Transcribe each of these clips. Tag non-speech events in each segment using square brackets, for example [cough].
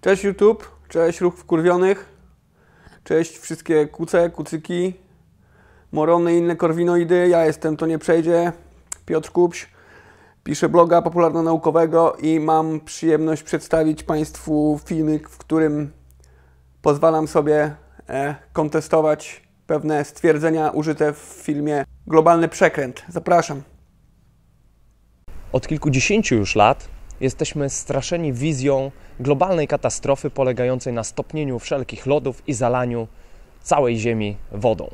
Cześć YouTube, cześć Ruch Wkurwionych, cześć wszystkie kuce, kucyki, morony i inne korwinoidy. Ja jestem To Nie Przejdzie, Piotr Kupś, piszę bloga popularno-naukowego i mam przyjemność przedstawić Państwu filmik, w którym pozwalam sobie e, kontestować pewne stwierdzenia użyte w filmie Globalny Przekręt. Zapraszam. Od kilkudziesięciu już lat jesteśmy straszeni wizją globalnej katastrofy polegającej na stopnieniu wszelkich lodów i zalaniu całej Ziemi wodą.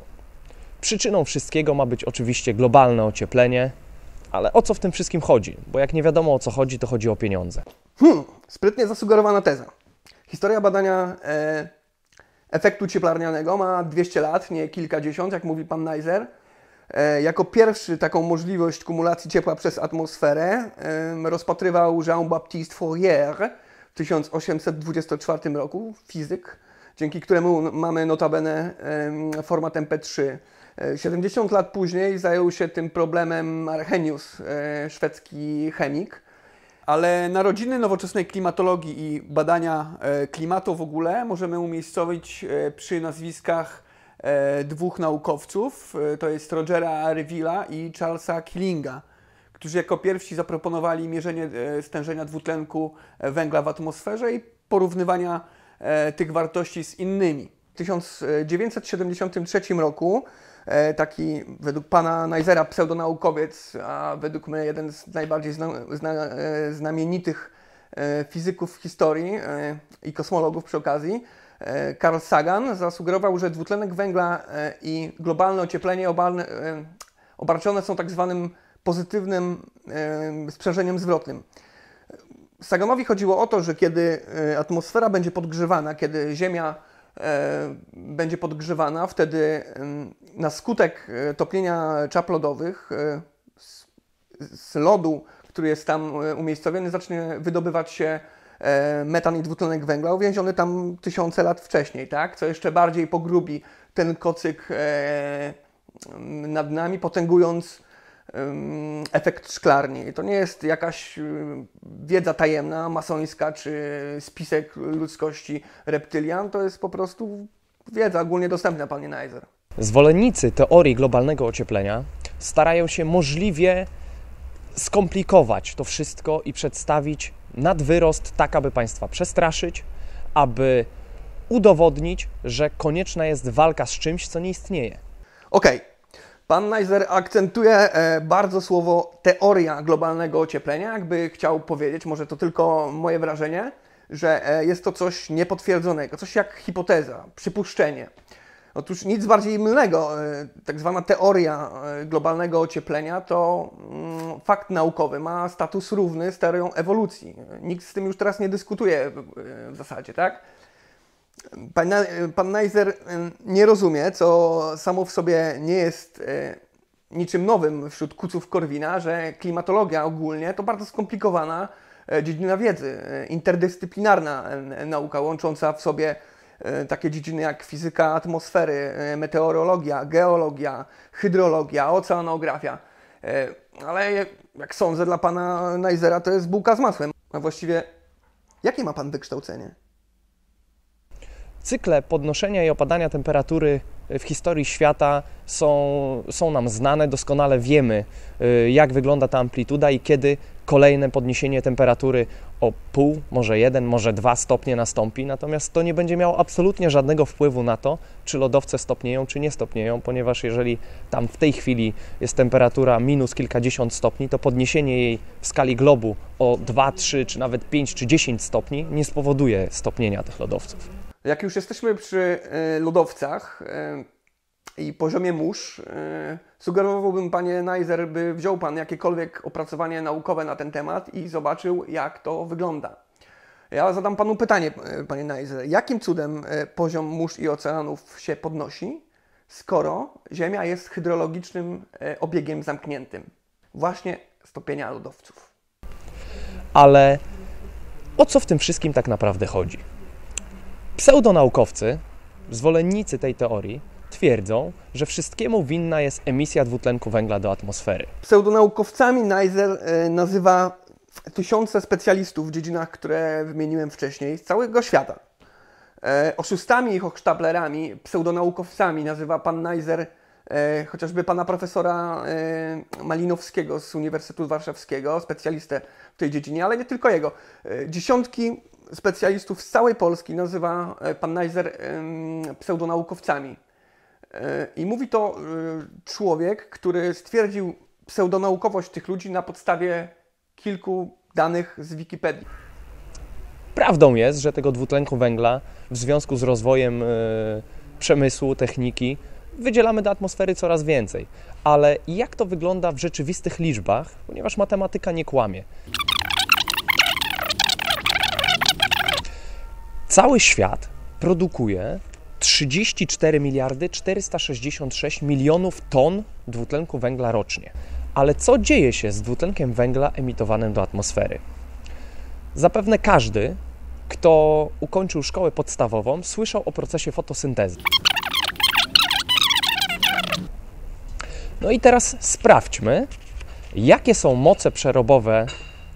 Przyczyną wszystkiego ma być oczywiście globalne ocieplenie, ale o co w tym wszystkim chodzi? Bo jak nie wiadomo o co chodzi, to chodzi o pieniądze. Hmm, sprytnie zasugerowana teza. Historia badania e, efektu cieplarnianego ma 200 lat, nie kilkadziesiąt, jak mówi pan Neiser. E, jako pierwszy taką możliwość kumulacji ciepła przez atmosferę e, rozpatrywał Jean-Baptiste Fourier w 1824 roku, fizyk, dzięki któremu mamy notabene e, format MP3. 70 lat później zajął się tym problemem Arrhenius, szwedzki chemik. Ale narodziny nowoczesnej klimatologii i badania klimatu w ogóle możemy umiejscowić przy nazwiskach E, dwóch naukowców, e, to jest Rogera Revilla i Charlesa Killinga, którzy jako pierwsi zaproponowali mierzenie e, stężenia dwutlenku węgla w atmosferze i porównywania tych wartości z innymi. W 1973 roku taki według pana Neisera pseudonaukowiec, a według mnie jeden z najbardziej zna, zna, znamienitych fizyków w historii i kosmologów przy okazji, E, Carl Sagan zasugerował, że dwutlenek węgla e, i globalne ocieplenie e, obarczone są tak zwanym pozytywnym sprzężeniem zwrotnym. Saganowi chodziło o to, że kiedy atmosfera będzie podgrzewana, kiedy Ziemia będzie podgrzewana, wtedy na skutek topnienia czap lodowych z lodu, który jest tam umiejscowiony, zacznie wydobywać się E, metan i dwutlenek węgla uwięziony tam tysiące lat wcześniej, tak? co jeszcze bardziej pogrubi ten kocyk e, nad nami, potęgując efekt szklarni. To nie jest jakaś wiedza tajemna, masońska czy spisek ludzkości reptylian, to jest po prostu wiedza ogólnie dostępna, panie Neiser. Zwolennicy teorii globalnego ocieplenia starają się możliwie skomplikować to wszystko i przedstawić nadwyrost tak, aby państwa przestraszyć, aby udowodnić, że konieczna jest walka z czymś, co nie istnieje. Okej. Okay. Pan Neiser akcentuje e, bardzo słowo teoria globalnego ocieplenia, jakby chciał powiedzieć, może to tylko moje wrażenie, że e, jest to coś niepotwierdzonego, coś jak hipoteza, przypuszczenie. Otóż nic bardziej mylnego. E, tak zwana teoria e, globalnego ocieplenia to mm, fakt naukowy, ma status równy z teorią ewolucji. Nikt z tym już teraz nie dyskutuje e, w zasadzie, tak? Pan, pan Neiser nie rozumie, co samo w sobie nie jest niczym nowym wśród kuców Korwina, że klimatologia ogólnie to bardzo skomplikowana dziedzina wiedzy, interdyscyplinarna nauka łącząca w sobie takie dziedziny jak fizyka atmosfery, e, meteorologia, geologia, hydrologia, oceanografia. E, ale jak sądzę, dla pana Neisera to jest bułka z masłem. A właściwie, jakie ma pan wykształcenie? Cykle podnoszenia i opadania temperatury w historii świata są, są nam znane, doskonale wiemy, y, jak wygląda ta amplituda i kiedy kolejne podniesienie temperatury o pół, może jeden, może dwa stopnie nastąpi, natomiast to nie będzie miało absolutnie żadnego wpływu na to, czy lodowce stopnieją, czy nie stopnieją, ponieważ jeżeli tam w tej chwili jest temperatura minus kilkadziesiąt stopni, to podniesienie jej w skali globu o 2, 3, czy nawet 5 czy 10 stopni nie spowoduje stopnienia tych lodowców. Jak już jesteśmy przy e, lodowcach e, i poziomie mórz, e, sugerowałbym panie Neiser, by wziął pan jakiekolwiek opracowanie naukowe na ten temat i zobaczył, jak to wygląda. Ja zadam panu pytanie, panie Neiser. Jakim cudem poziom mórz i oceanów się podnosi, skoro Ziemia jest hydrologicznym obiegiem zamkniętym? Właśnie stopienia lodowców. Ale o co w tym wszystkim tak naprawdę chodzi? Pseudonaukowcy, zwolennicy tej teorii, twierdzą, że wszystkiemu winna jest emisja dwutlenku węgla do atmosfery. Pseudonaukowcami Neiser e, nazywa tysiące specjalistów w dziedzinach, które wymieniłem wcześniej, z całego świata. E, oszustami i hochsztaplerami, pseudonaukowcami nazywa pan Neiser e, chociażby pana profesora Malinowskiego z Uniwersytetu Warszawskiego, specjalistę w tej dziedzinie, ale nie tylko jego. Dziesiątki specjalistów z całej Polski nazywa e, pan e, pseudonaukowcami. E, I mówi to e, człowiek, który stwierdził pseudonaukowość tych ludzi na podstawie kilku danych z Wikipedii. Prawdą jest, że tego dwutlenku węgla w związku z rozwojem przemysłu, techniki wydzielamy do atmosfery coraz więcej. Ale jak to wygląda w rzeczywistych liczbach, ponieważ matematyka nie kłamie? Cały świat produkuje 34 miliardy 466 milionów ton dwutlenku węgla rocznie. Ale co dzieje się z dwutlenkiem węgla emitowanym do atmosfery? Zapewne każdy, kto ukończył szkołę podstawową, słyszał o procesie fotosyntezy. No i teraz sprawdźmy, jakie są moce przerobowe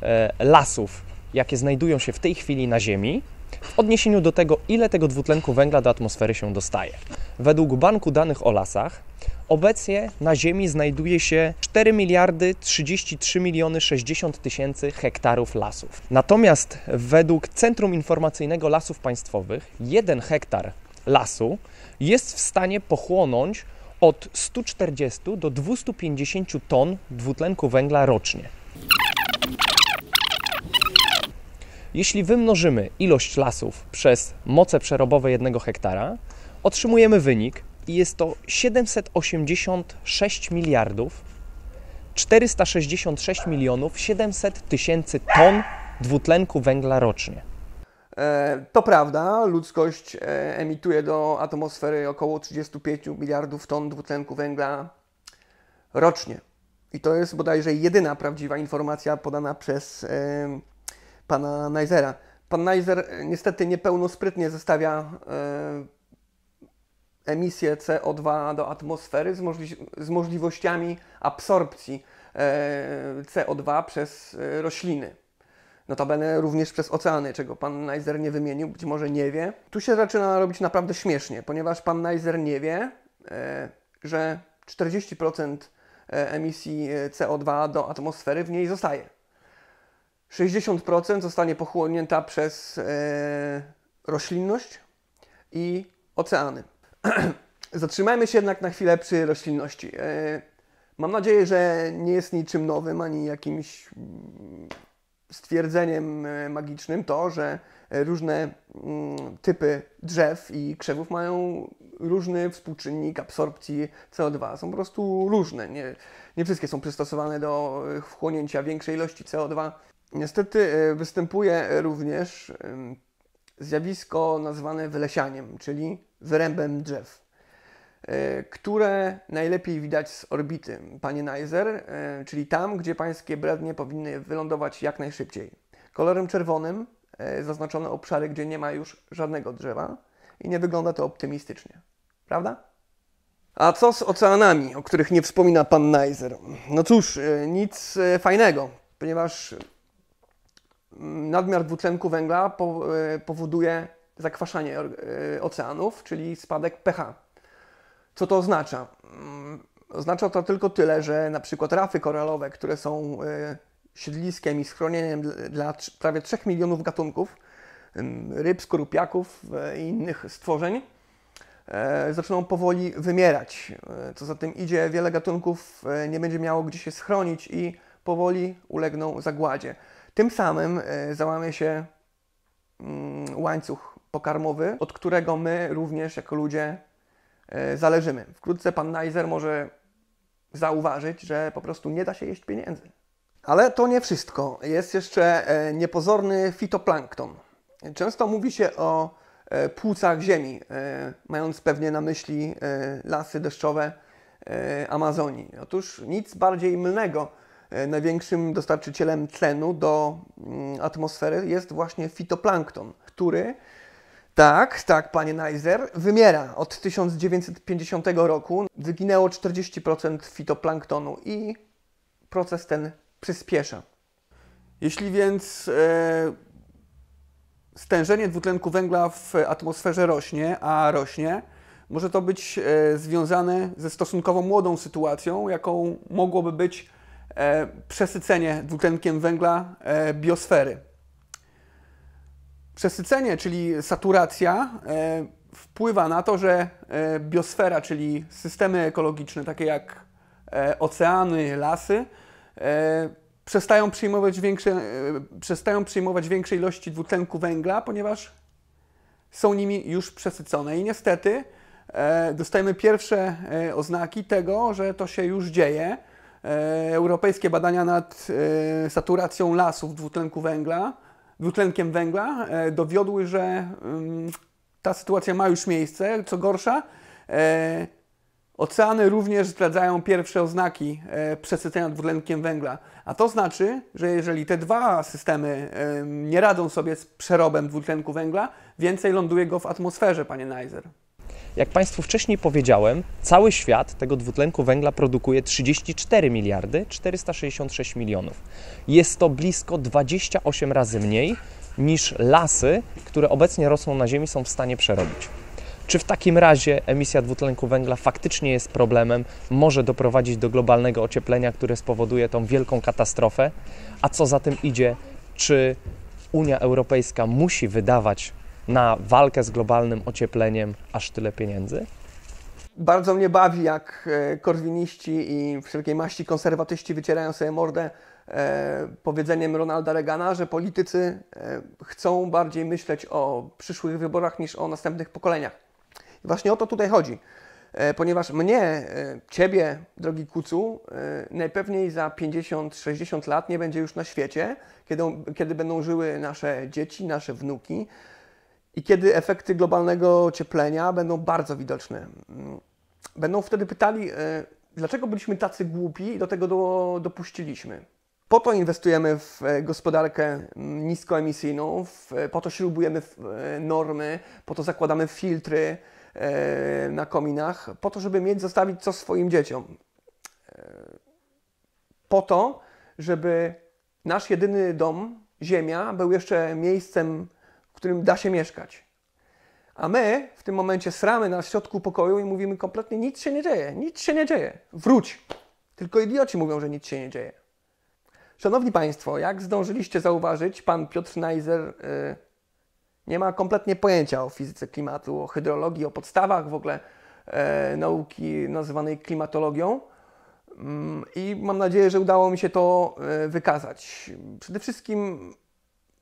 e, lasów, jakie znajdują się w tej chwili na Ziemi, w odniesieniu do tego, ile tego dwutlenku węgla do atmosfery się dostaje. Według Banku Danych o Lasach obecnie na Ziemi znajduje się 4 miliardy 33 miliony 60 tysięcy hektarów lasów. Natomiast według Centrum Informacyjnego Lasów Państwowych 1 hektar lasu jest w stanie pochłonąć od 140 do 250 ton dwutlenku węgla rocznie. Jeśli wymnożymy ilość lasów przez moce przerobowe jednego hektara, otrzymujemy wynik i jest to 786 miliardów 466 milionów 700 tysięcy ton dwutlenku węgla rocznie. E, To prawda, ludzkość e, emituje do atmosfery około 35 miliardów ton dwutlenku węgla rocznie. I to jest bodajże jedyna prawdziwa informacja podana przez pana Neisera. Pan Neiser e, niestety niepełnosprytnie zestawia e, emisję CO2 do atmosfery z, możli- z możliwościami absorpcji e, CO2 przez rośliny. Notabene również przez oceany, czego pan Neiser nie wymienił, być może nie wie. Tu się zaczyna robić naprawdę śmiesznie, ponieważ pan Neiser nie wie, że 40% e, emisji e, CO2 do atmosfery w niej zostaje. 60% zostanie pochłonięta przez e, roślinność i oceany. [clears throat] Zatrzymajmy się jednak na chwilę przy roślinności. E, Mam nadzieję, że nie jest niczym nowym ani jakimś mm, stwierdzeniem e, magicznym to, że e, różne mm, typy drzew i krzewów mają różny współczynnik absorpcji CO2. Są po prostu różne. Nie, nie wszystkie są przystosowane do e, wchłonięcia większej ilości CO2. Niestety e, występuje również zjawisko nazwane wylesianiem, czyli wyrębem drzew, e, które najlepiej widać z orbity, panie Neiser, e, czyli tam, gdzie pańskie brednie powinny wylądować jak najszybciej. Kolorem czerwonym zaznaczone obszary, gdzie nie ma już żadnego drzewa i nie wygląda to optymistycznie. Prawda? A co z oceanami, o których nie wspomina pan Neiser? No cóż, nic fajnego, ponieważ nadmiar dwutlenku węgla e, powoduje zakwaszanie e, oceanów, czyli spadek pH. Co to oznacza? Mm, Oznacza to tylko tyle, że na przykład rafy koralowe, które są e, siedliskiem i schronieniem dl- dla prawie 3 milionów gatunków em, ryb, skorupiaków i innych stworzeń, zaczną powoli wymierać. Co za tym idzie, wiele gatunków nie będzie miało gdzie się schronić i powoli ulegną zagładzie. Tym samym e, załamie się mm, łańcuch pokarmowy, od którego my również jako ludzie e, zależymy. Wkrótce pan Neiser może zauważyć, że po prostu nie da się jeść pieniędzy. Ale to nie wszystko. Jest jeszcze e, niepozorny fitoplankton. Często mówi się o płucach ziemi, mając pewnie na myśli lasy deszczowe Amazonii. Otóż nic bardziej mylnego. E, Największym dostarczycielem tlenu do mm, atmosfery jest właśnie fitoplankton, który tak, tak, panie Neiser, wymiera. Od 1950 roku wyginęło 40% fitoplanktonu i proces ten przyspiesza. Jeśli więc e, stężenie dwutlenku węgla w atmosferze rośnie, a rośnie, może to być e, związane ze stosunkowo młodą sytuacją, jaką mogłoby być przesycenie dwutlenkiem węgla e, biosfery. Przesycenie, czyli saturacja, e, wpływa na to, że e, biosfera, czyli systemy ekologiczne, takie jak e, oceany, lasy, e, przestają przyjmować większe, e, przestają przyjmować większe ilości dwutlenku węgla, ponieważ są nimi już przesycone. I niestety e, dostajemy pierwsze e, oznaki tego, że to się już dzieje. E, Europejskie badania nad e, saturacją lasów dwutlenku węgla, dwutlenkiem węgla e, dowiodły, że mm, ta sytuacja ma już miejsce. Co gorsza, oceany również zdradzają pierwsze oznaki przesycenia dwutlenkiem węgla. A to znaczy, że jeżeli te dwa systemy nie radzą sobie z przerobem dwutlenku węgla, więcej ląduje go w atmosferze, panie Najzer. Jak Państwu wcześniej powiedziałem, cały świat tego dwutlenku węgla produkuje 34 miliardy 466 milionów. Jest to blisko 28 razy mniej niż lasy, które obecnie rosną na Ziemi, są w stanie przerobić. Czy w takim razie emisja dwutlenku węgla faktycznie jest problemem, może doprowadzić do globalnego ocieplenia, które spowoduje tą wielką katastrofę? A co za tym idzie, czy Unia Europejska musi wydawać na walkę z globalnym ociepleniem aż tyle pieniędzy? Bardzo mnie bawi, jak e, korwiniści i wszelkiej maści konserwatyści wycierają sobie mordę e, powiedzeniem Ronalda Reagana, że politycy e, chcą bardziej myśleć o przyszłych wyborach niż o następnych pokoleniach. I właśnie o to tutaj chodzi. E, ponieważ mnie, e, ciebie, drogi kucu, najpewniej za 50-60 lat nie będzie już na świecie, kiedy, kiedy będą żyły nasze dzieci, nasze wnuki i kiedy efekty globalnego ocieplenia będą bardzo widoczne. Mm, Będą wtedy pytali, e, dlaczego byliśmy tacy głupi i do tego do, dopuściliśmy. Po to inwestujemy w e, gospodarkę mm, niskoemisyjną, w, po to śrubujemy e, normy, po to zakładamy filtry e, na kominach, po to, żeby mieć, zostawić co swoim dzieciom. E, Po to, żeby nasz jedyny dom, Ziemia, był jeszcze miejscem, którym da się mieszkać. A my w tym momencie sramy na środku pokoju i mówimy kompletnie nic się nie dzieje, nic się nie dzieje. Wróć. Tylko idioci mówią, że nic się nie dzieje. Szanowni Państwo, jak zdążyliście zauważyć, pan Piotr Najzer y, nie ma kompletnie pojęcia o fizyce klimatu, o hydrologii, o podstawach w ogóle e, nauki nazywanej klimatologią. Mm, I mam nadzieję, że udało mi się to e, wykazać. Przede wszystkim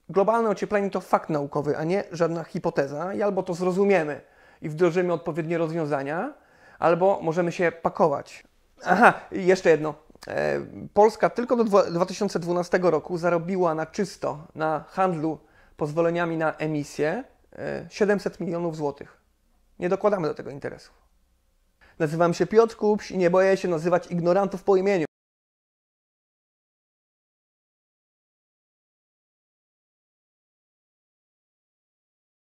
globalne ocieplenie to fakt naukowy, a nie żadna hipoteza. I albo to zrozumiemy i wdrożymy odpowiednie rozwiązania, albo możemy się pakować. Aha, jeszcze jedno. E, Polska tylko do dwa- 2012 roku zarobiła na czysto na handlu pozwoleniami na emisję e, 700 milionów złotych. Nie dokładamy do tego interesów. Nazywam się Piotr Kupś i nie boję się nazywać ignorantów po imieniu.